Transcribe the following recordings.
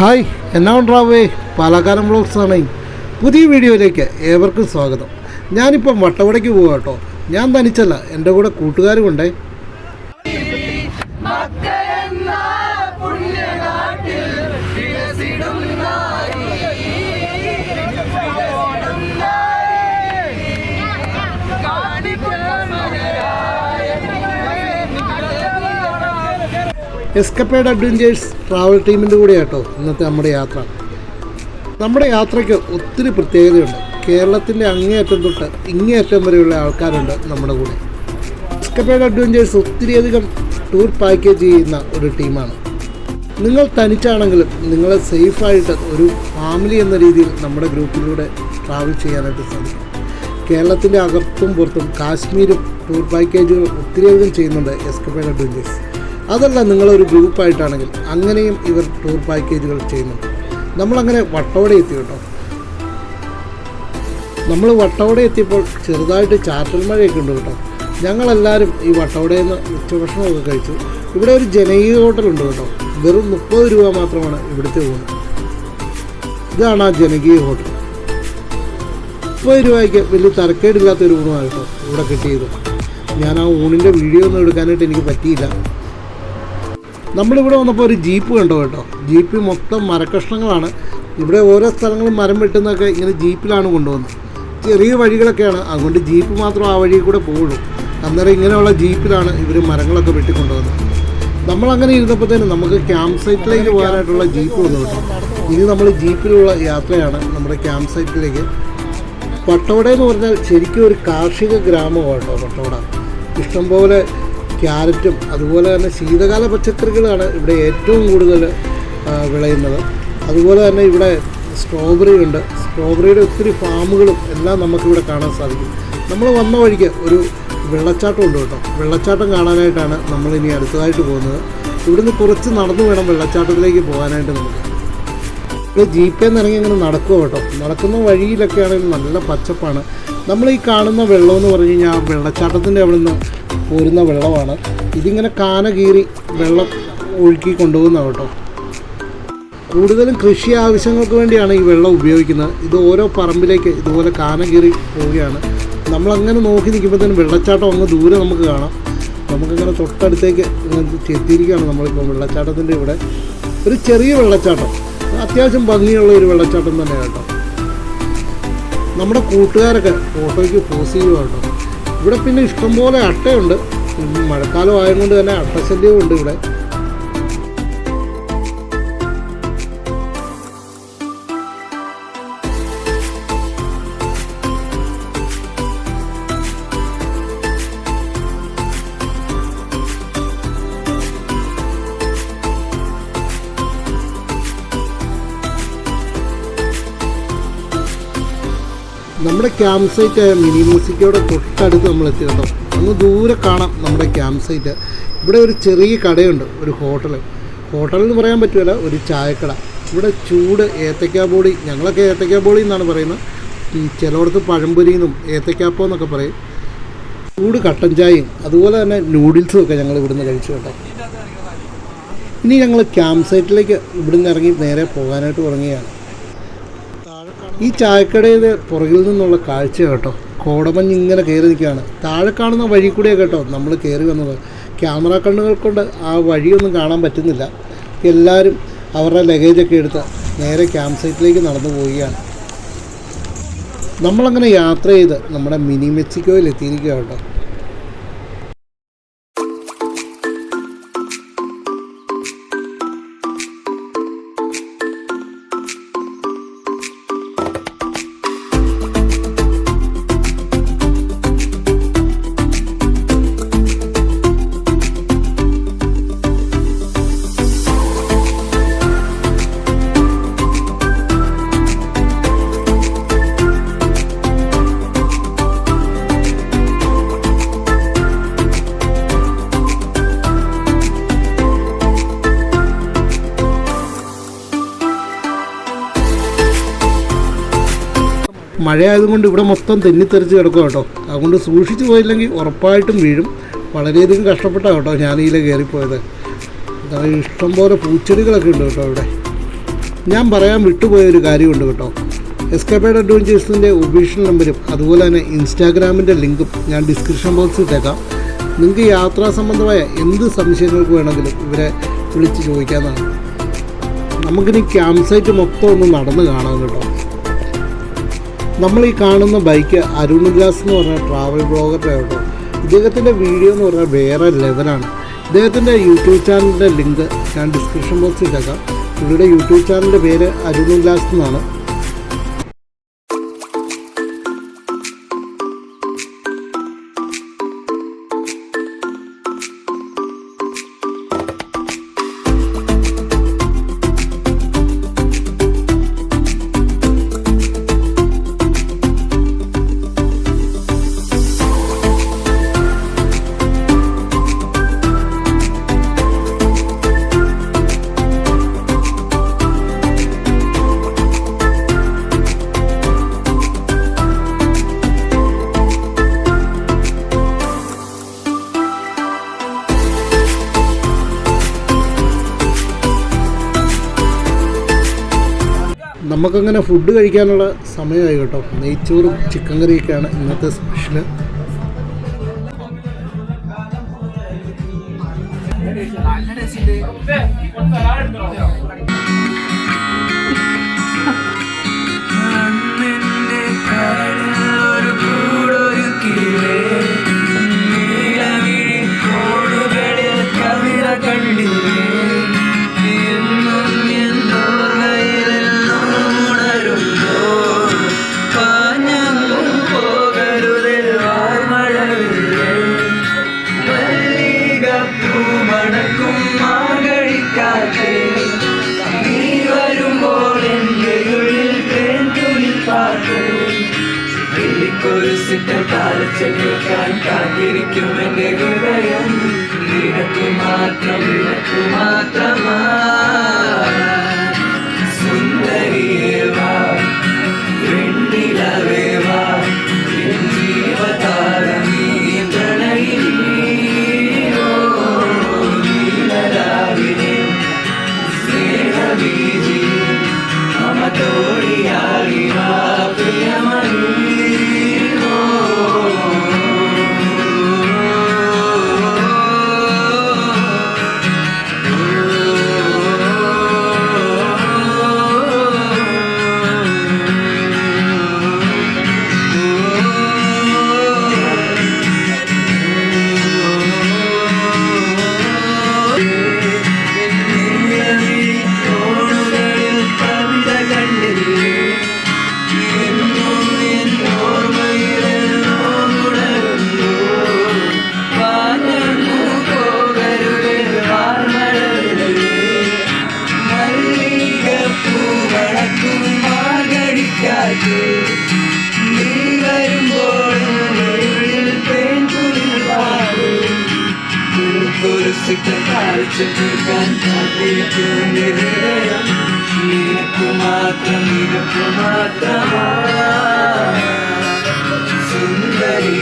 Hi എന്നാ ഉണ്ടാവേ പാലക്കാലം ബ്ലോഗ്സാണ് പുതിയ വീഡിയോയിലേക്ക് ഏവർക്കും സ്വാഗതം. ഞാനിപ്പം വട്ടവടയ്ക്ക് പോകാം കേട്ടോ. ഞാൻ തനിച്ചല്ല എന്റെ കൂടെ കൂട്ടുകാരും ഉണ്ടേ എസ്കപ്പേഡ് അഡ്വഞ്ചേഴ്സ് ട്രാവൽ ടീമിന്റെ കൂടെ കേട്ടോ ഇന്നത്തെ നമ്മുടെ യാത്ര. നമ്മുടെ യാത്രയ്ക്ക് ഒത്തിരി പ്രത്യേകതയുണ്ട്. കേരളത്തിന്റെ അങ്ങേയറ്റം തൊട്ട് ഇങ്ങേയറ്റം വരെയുള്ള ആൾക്കാരുണ്ട് നമ്മുടെ കൂടെ. എസ്കപ്പേഡ് അഡ്വഞ്ചേഴ്സ് ഒത്തിരിയധികം ടൂർ പാക്കേജ് ചെയ്യുന്ന ഒരു ടീമാണ്. നിങ്ങൾ തനിച്ചാണെങ്കിലും നിങ്ങളെ സേഫായിട്ട് ഒരു ഫാമിലി എന്ന രീതിയിൽ നമ്മുടെ ഗ്രൂപ്പിലൂടെ ട്രാവൽ ചെയ്യാനായിട്ട് സാധിക്കും. കേരളത്തിന്റെ അകത്തും പുറത്തും കാശ്മീരും ടൂർ പാക്കേജുകൾ ഒത്തിരിയധികം ചെയ്യുന്നുണ്ട് എസ്കപ്പേഡ് അഡ്വഞ്ചേഴ്സ് അതല്ല നിങ്ങളൊരു ഗ്രൂപ്പായിട്ടാണെങ്കിൽ അങ്ങനെയും ഇവർ ടൂർ പാക്കേജുകൾ ചെയ്യുന്നുണ്ട്. നമ്മളങ്ങനെ വട്ടോടെ എത്തി കേട്ടോ. നമ്മൾ വട്ടോടെ എത്തിയപ്പോൾ ചെറുതായിട്ട് ചാറ്റൽ മഴയൊക്കെ ഉണ്ട് കേട്ടോ. ഞങ്ങളെല്ലാവരും ഈ വട്ടവടയിൽ നിന്ന് ഉച്ചഭക്ഷണമൊക്കെ കഴിച്ചു. ഇവിടെ ഒരു ജനകീയ ഹോട്ടലുണ്ട് കേട്ടോ. വെറും മുപ്പത് രൂപ മാത്രമാണ് ഇവിടുത്തെ ഊണ്. ഇതാണ് ആ ജനകീയ ഹോട്ടൽ. മുപ്പത് രൂപയ്ക്ക് വലിയ തരക്കേടില്ലാത്ത ഒരു ഊണാണ് കേട്ടോ ഇവിടെ കിട്ടിയത്. ഞാൻ ആ ഊണിന്റെ വീഡിയോ ഒന്നും എടുക്കാനായിട്ട് എനിക്ക് പറ്റിയില്ല. നമ്മളിവിടെ വന്നപ്പോൾ ഒരു ജീപ്പ് കണ്ടു കേട്ടോ. ജീപ്പ് മൊത്തം മരക്കഷ്ണങ്ങളാണ്. ഇവിടെ ഓരോ സ്ഥലങ്ങളും മരം വെട്ടുന്നൊക്കെ ഇങ്ങനെ ജീപ്പിലാണ് കൊണ്ടുവന്നത്. ചെറിയ വഴികളൊക്കെയാണ്. അതുകൊണ്ട് ജീപ്പ് മാത്രം ആ വഴി കൂടെ പോകുള്ളൂ. അന്നേരം ഇങ്ങനെയുള്ള ജീപ്പിലാണ് ഇവർ മരങ്ങളൊക്കെ വെട്ടിക്കൊണ്ടുവന്നത്. നമ്മളങ്ങനെ ഇരുന്നപ്പോഴത്തേനും നമുക്ക് ക്യാമ്പ് സൈറ്റിലേക്ക് പോകാനായിട്ടുള്ള ജീപ്പ് വന്നു കേട്ടോ. ഇനി നമ്മൾ ജീപ്പിലുള്ള യാത്രയാണ് നമ്മുടെ ക്യാമ്പ് സൈറ്റിലേക്ക്. പട്ടോട എന്ന് പറഞ്ഞാൽ ശരിക്കും ഒരു കാർഷിക ഗ്രാമമാണ് കേട്ടോ പട്ടോട ഇഷ്ടംപോലെ ക്യാരറ്റും അതുപോലെ തന്നെ ശീതകാല പച്ചക്കറികളാണ് ഇവിടെ ഏറ്റവും കൂടുതൽ വിളയുന്നത്. അതുപോലെ തന്നെ ഇവിടെ സ്ട്രോബെറി ഉണ്ട്. സ്ട്രോബെറിയുടെ ഒത്തിരി ഫാമുകളും എല്ലാം നമുക്കിവിടെ കാണാൻ സാധിക്കും. നമ്മൾ വന്ന വഴിക്ക് ഒരു വെള്ളച്ചാട്ടം ഉണ്ട് കേട്ടോ. വെള്ളച്ചാട്ടം കാണാനായിട്ടാണ് നമ്മൾ ഇനി അടുത്തതായിട്ട് പോകുന്നത്. ഇവിടുന്ന് കുറച്ച് നടന്നു വേണം വെള്ളച്ചാട്ടത്തിലേക്ക് പോകാനായിട്ട് നമുക്ക്. ഇവിടെ ജീപ്പിൽ നിന്ന് ഇറങ്ങി ഇങ്ങനെ നടക്കുക കേട്ടോ. നടക്കുന്ന വഴിയിലൊക്കെ ആണെങ്കിൽ നല്ല പച്ചപ്പാണ്. നമ്മൾ ഈ കാണുന്ന വെള്ളം എന്ന് പറഞ്ഞു കഴിഞ്ഞാൽ വെള്ളച്ചാട്ടത്തിന്റെ അവിടെ നിന്ന് പോരുന്ന വെള്ളമാണ്. ഇതിങ്ങനെ കാന കീറി വെള്ളം ഒഴുക്കി കൊണ്ടുപോകുന്ന കേട്ടോ. കൂടുതലും കൃഷി ആവശ്യങ്ങൾക്ക് വേണ്ടിയാണ് ഈ വെള്ളം ഉപയോഗിക്കുന്നത്. ഇത് ഓരോ പറമ്പിലേക്ക് ഇതുപോലെ കാന കീറി പോവുകയാണ്. നമ്മളങ്ങനെ നോക്കി നിൽക്കുമ്പോഴത്തേനും വെള്ളച്ചാട്ടം അങ്ങ് ദൂരെ നമുക്ക് കാണാം. നമുക്കിങ്ങനെ തൊട്ടടുത്തേക്ക് ചെത്തിയിരിക്കുകയാണ് നമ്മളിപ്പോൾ വെള്ളച്ചാട്ടത്തിന്റെ ഇവിടെ. ഒരു ചെറിയ വെള്ളച്ചാട്ടം. അത്യാവശ്യം ഭംഗിയുള്ള ഒരു വെള്ളച്ചാട്ടം തന്നെ കേട്ടോ. നമ്മുടെ കൂട്ടുകാരൊക്കെ ഫോട്ടോയ്ക്ക് പോസ് ചെയ്യുക കേട്ടോ. ഇവിടെ പിന്നെ ഇഷ്ടംപോലെ അട്ടയുണ്ട്. മഴക്കാലം ആയതുകൊണ്ട് തന്നെ അട്ടശല്യവും ഉണ്ട് ഇവിടെ. നമ്മുടെ ക്യാമ്പ് സൈറ്റ് മിനി മ്യൂസിക്കോടെ തൊട്ടടുത്ത് നമ്മൾ എത്തി കേട്ടോ. ഒന്ന് ദൂരെ കാണാം നമ്മുടെ ക്യാമ്പ് സൈറ്റ് ഇവിടെ ഒരു ചെറിയ കടയുണ്ട് ഒരു ഹോട്ടൽ എന്ന് പറയാൻ പറ്റില്ല ഒരു ചായക്കട. ഇവിടെ ചൂട് ഏത്തക്കാ ബോളി ഞങ്ങളൊക്കെ ഏത്തക്കാ ബോളി എന്നാണ് പറയുന്നത്. ചിലയിടത്ത് പഴംപൊരി എന്നും ഏത്തക്കാപ്പം എന്നൊക്കെ പറയും. ചൂട് കട്ടൻ ചായയും അതുപോലെ തന്നെ നൂഡിൽസും ഒക്കെ ഞങ്ങൾ ഇവിടുന്ന് കഴിച്ചു കേട്ടോ. ഇനി ഞങ്ങൾ ക്യാമ്പ് സൈറ്റിലേക്ക് ഇവിടുന്ന് ഇറങ്ങി നേരെ പോകാനായിട്ട് തുടങ്ങുകയാണ്. ഈ ചായക്കടയുടെ പുറകിൽ നിന്നുള്ള കാഴ്ച കേട്ടോ. കോടമഞ്ഞ് ഇങ്ങനെ കയറി നിൽക്കുകയാണ്. താഴെ കാണുന്ന വഴി കൂടിയാണ് കേട്ടോ നമ്മൾ കയറി വന്നത്. ക്യാമറ കണ്ണുകൾ കൊണ്ട് ആ വഴിയൊന്നും കാണാൻ പറ്റുന്നില്ല. എല്ലാവരും അവരുടെ ലഗേജൊക്കെ എടുത്ത് നേരെ ക്യാമ്പ് സൈറ്റിലേക്ക് നടന്നു പോവുകയാണ്. നമ്മളങ്ങനെ യാത്ര ചെയ്ത് നമ്മുടെ മിനി മെക്സിക്കോയിൽ എത്തിയിരിക്കുക കേട്ടോ. മഴയായതുകൊണ്ട് ഇവിടെ മൊത്തം തെന്നിത്തെറിച്ച് കിടക്കും കേട്ടോ. അതുകൊണ്ട് സൂക്ഷിച്ചു പോയില്ലെങ്കിൽ ഉറപ്പായിട്ടും വീഴും. വളരെയധികം കഷ്ടപ്പെട്ടാണ് കേട്ടോ ഇതിൽ കയറിപ്പോയത്. ഇഷ്ടം പോലെ പൂച്ചെടികളൊക്കെ ഉണ്ട് കേട്ടോ അവിടെ. ഞാൻ പറയാൻ വിട്ടുപോയൊരു കാര്യമുണ്ട് കേട്ടോ. എസ്കേപ്പേഡ് അഡ്വഞ്ചേഴ്സിന്റെ ഒഫീഷ്യൽ നമ്പരും അതുപോലെ തന്നെ ഇൻസ്റ്റാഗ്രാമിന്റെ ലിങ്കും ഞാൻ ഡിസ്ക്രിപ്ഷൻ ബോക്സിൽ തേക്കാം നിങ്ങൾക്ക് യാത്രാ സംബന്ധമായ എന്ത് സംശയങ്ങൾക്ക് വേണമെങ്കിലും ഇവരെ വിളിച്ച് ചോദിക്കാമെന്നാണ് നമുക്കിനി ക്യാമ്പ് സൈറ്റ് മൊത്തം ഒന്ന് നടന്ന് കാണാം കേട്ടോ. നമ്മൾ ഈ കാണുന്ന ബൈക്ക് അരുൺ ഉല്ലാസ് എന്ന് പറഞ്ഞ ട്രാവൽ ബ്ലോഗറുടെ കേട്ടോ. ഇദ്ദേഹത്തിന്റെ വീഡിയോ എന്ന് പറഞ്ഞാൽ വേറെ ലെവലാണ് ഇദ്ദേഹത്തിന്റെ യൂട്യൂബ് ചാനലിന്റെ ലിങ്ക് ഞാൻ ഡിസ്ക്രിപ്ഷൻ ബോക്സിൽ ഇട്ടേക്കാം. പുള്ളിയുടെ യൂട്യൂബ് ചാനലിന്റെ പേര് അരുൺ ഉല്ലാസ് എന്നാണ്. നമുക്കങ്ങനെ ഫുഡ് കഴിക്കാനുള്ള സമയമായി കേട്ടോ. നെയ്ച്ചോറും ചിക്കൻ കറിയൊക്കെയാണ് ഇന്നത്തെ സ്പെഷ്യൽ మాత్రమా సుందరి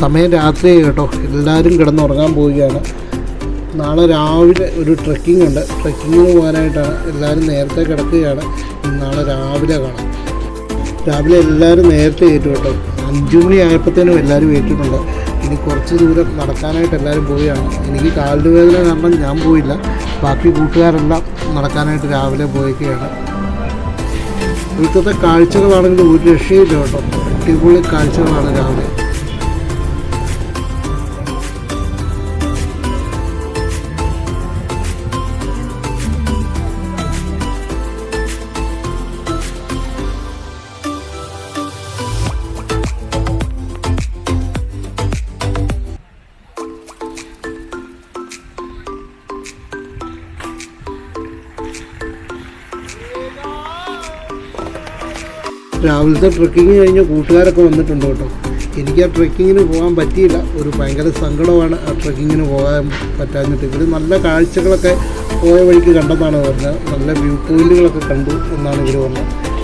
സമയം രാത്രിയായി കേട്ടോ. എല്ലാവരും കിടന്നുറങ്ങാൻ പോവുകയാണ്. നാളെ രാവിലെ ഒരു ട്രെക്കിംഗ് ഉണ്ട്. ട്രെക്കിങ്ങിന് പോകാനായിട്ടാണ് എല്ലാവരും നേരത്തെ കിടക്കുകയാണ്. നാളെ രാവിലെ കാണാം. രാവിലെ എല്ലാവരും നേരത്തെ ഏറ്റു കേട്ടോ. അഞ്ചു മണി ആയപ്പോഴത്തേനും എല്ലാവരും ഏറ്റിട്ടുണ്ട് ഇനി കുറച്ച് ദൂരം നടക്കാനായിട്ട് എല്ലാവരും പോവുകയാണ്. എനിക്ക് കാലിന് വേദന കാരണം ഞാൻ പോയില്ല. ബാക്കി കൂട്ടുകാരെല്ലാം നടക്കാനായിട്ട് രാവിലെ പോയേക്കുകയാണ് ഇവിടുത്തെ കാഴ്ചകളാണെങ്കിൽ ഒരു രക്ഷയില്ല കേട്ടോ. അടിപൊളി കാഴ്ചകളാണ് രാവിലെ. രാവിലത്തെ ട്രെക്കിങ് കഴിഞ്ഞ് കൂട്ടുകാരൊക്കെ വന്നിട്ടുണ്ട് കേട്ടോ. എനിക്ക് ആ ട്രെക്കിങ്ങിന് പോകാൻ പറ്റിയില്ല. ഒരു ഭയങ്കര സങ്കടമാണ് ആ ട്രെക്കിങ്ങിന് പോകാൻ പറ്റാഞ്ഞിട്ട്. ഇവർ നല്ല കാഴ്ചകളൊക്കെ പോയ വഴിക്ക് കണ്ടെന്നാണ് പറഞ്ഞത്. നല്ല വ്യൂ പോയിന്റുകളൊക്കെ കണ്ടു എന്നാണ് ഇവർ പറഞ്ഞത്.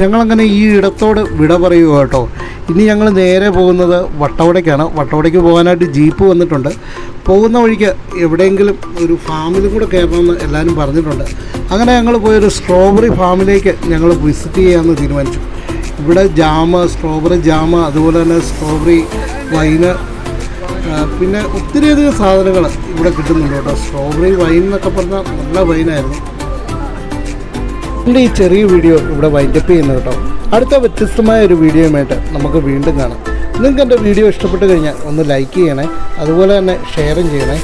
ഞങ്ങളങ്ങനെ ഈ ഇടത്തോട് വിട പറയുക കേട്ടോ. ഇനി ഞങ്ങൾ നേരെ പോകുന്നത് വട്ടവടയ്ക്കാണ്. വട്ടവടയ്ക്ക് പോകാനായിട്ട് ജീപ്പ് വന്നിട്ടുണ്ട്. പോകുന്ന വഴിക്ക് എവിടെയെങ്കിലും ഒരു ഫാമിലും കൂടെ കയറണമെന്ന് എല്ലാവരും പറഞ്ഞിട്ടുണ്ട്. അങ്ങനെ ഞങ്ങൾ പോയൊരു സ്ട്രോബെറി ഫാമിലേക്ക് ഞങ്ങൾ വിസിറ്റ് ചെയ്യാമെന്ന് തീരുമാനിച്ചു. ഇവിടെ ജാമ് സ്ട്രോബെറി ജാമ് അതുപോലെ തന്നെ സ്ട്രോബെറി വൈന് പിന്നെ ഒത്തിരിയധികം സാധനങ്ങൾ ഇവിടെ കിട്ടുന്നുണ്ട് കേട്ടോ. സ്ട്രോബെറി വൈൻ എന്നൊക്കെ പറഞ്ഞാൽ നല്ല വൈനായിരുന്നു. എന്റെ ഈ ചെറിയ വീഡിയോ ഇവിടെ വൈൻഡപ്പ് ചെയ്യുന്നത് കേട്ടോ അടുത്ത വ്യത്യസ്തമായ ഒരു വീഡിയോയുമായിട്ട് നമുക്ക് വീണ്ടും കാണാം. നിങ്ങൾക്ക് എന്റെ വീഡിയോ ഇഷ്ടപ്പെട്ട് കഴിഞ്ഞാൽ ഒന്ന് ലൈക്ക് ചെയ്യണേ അതുപോലെ തന്നെ ഷെയറും ചെയ്യണേ.